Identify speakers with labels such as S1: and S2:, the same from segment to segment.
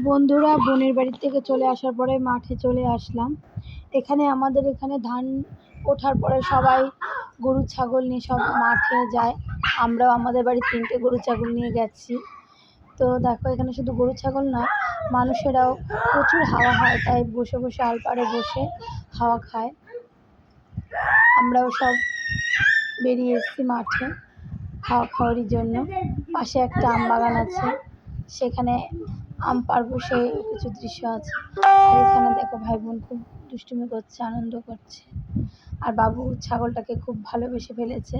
S1: বন্ধুরা, বোনের বাড়ি থেকে চলে আসার পরে মাঠে চলে আসলাম। এখানে আমাদের এখানে ধান ওঠার পরে সবাই গরু, ছাগল নিয়ে সব মাঠে যায়। আমরাও আমাদের বাড়ির তিনটে গরু, ছাগল নিয়ে গেছি। তো দেখো, এখানে শুধু গরু, ছাগল নয়, মানুষেরাও প্রচুর হাওয়া হয়, তাই বসে বসে আলপাড়ে বসে হাওয়া খায়। আমরাও সব বেরিয়ে এসেছি মাঠে হাওয়া খাওয়ারই জন্য। পাশে একটা আম বাগান আছে। সেখানে আম পাড়বো সেই কিছু দৃশ্য আছে। আর এখানে দেখো ভাই বোন খুব দুষ্টুমি করছে, আনন্দ করছে। আর বাবু ছাগলটাকে খুব ভালোবেসে ফেলেছে।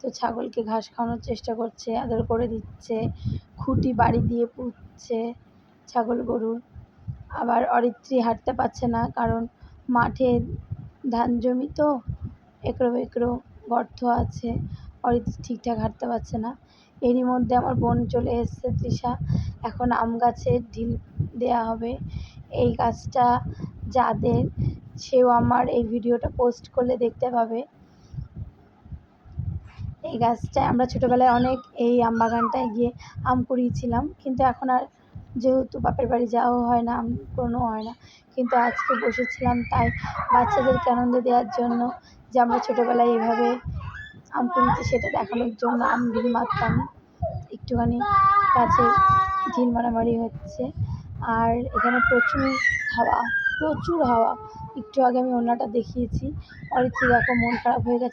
S1: তো ছাগলকে ঘাস খাওয়ানোর চেষ্টা করছে, আদর করে দিচ্ছে, খুঁটি বাড়ি দিয়ে পুঁতছে ছাগল গরুর। আবার অরিত্রী হাঁটতে পারছে না, কারণ মাঠে ধান জমি তো, একরো একরো গর্ত আছে। অরিত্রী ঠিকঠাক হাঁটতে পারছে না। এরই মধ্যে আমার বোন চলে এসছে, তৃষা। এখন আম গাছে ঢিল দেওয়া হবে। এই গাছটা যাদের, সেও আমার এই ভিডিওটা পোস্ট করলে দেখতে পাবে। এই গাছটায় আমরা ছোটোবেলায় অনেক এই আম বাগানটায় গিয়ে আম কুড়িয়েছিলাম, কিন্তু এখন আর যেহেতু বাপের বাড়ি যাওয়াও হয় না, আম কুড়োনো হয় না, কিন্তু আজকে বসেছিলাম তাই বাচ্চাদেরকে আনন্দ দেওয়ার জন্য যে আমরা ছোটোবেলায় এভাবে আম কুড়িয়েছি, সেটা দেখানোর জন্য আম মারতাম। একটুখানি কাছে ঝিল মারামারি হচ্ছে। আর এখানে প্রচুর হাওয়া প্রচুর হাওয়া। একটু আগে আমি ওড়নাটা দেখিয়েছি। অরিত্রি দেখো মন খারাপ হয়ে গেছে।